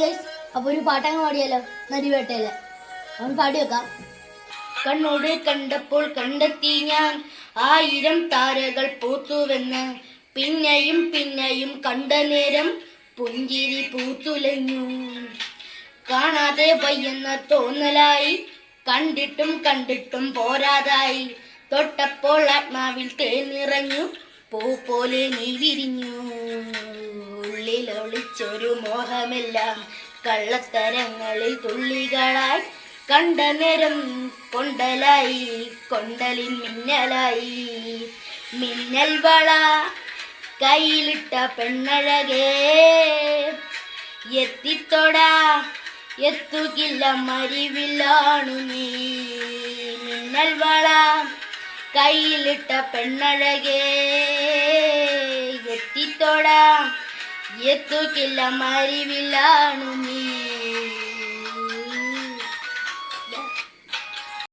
Guys അപ്പൊ ഒരു പാട്ടങ്ങ് പാടിയാലോ? നരിവേട്ടയിൽ അവൻ പാടി വെക്കാം. കണ്ണോട് കണ്ടപ്പോൾ കണ്ടെത്തി ഞാൻ ആയിരം താരകൾ പൂത്തുവെന്ന്. പിന്നെയും പിന്നെയും കണ്ട നേരം പുഞ്ചിരി പൂത്തുലഞ്ഞു. കാണാതെ വയ്യെന്ന തോന്നലായി. കണ്ടിട്ടും കണ്ടിട്ടും പോരാതായി. തൊട്ടപ്പോൾ ആത്മാവിൽ തേൽ നിറഞ്ഞു. പൂ പോലെ നീ വിരിഞ്ഞു. ഒളിച്ചൊരു മോഹമെല്ലാം. കള്ളത്തരങ്ങളിൽ തുള്ളികളായി കണ്ട നേരം കൊണ്ടലായി കൊണ്ടലിൻ മിന്നലായി. മിന്നൽ വള കയ്യിലിട്ട പെണ്ണഴകേ. എത്തിത്തൊടാ എത്തുകില്ല മരിവിലാണു നീ. മിന്നൽ വള കയ്യിലിട്ട പെണ്ണഴകേ. എത്തിത്തൊടാ എത്തുക്കില്ല മരിവിലാണു നീ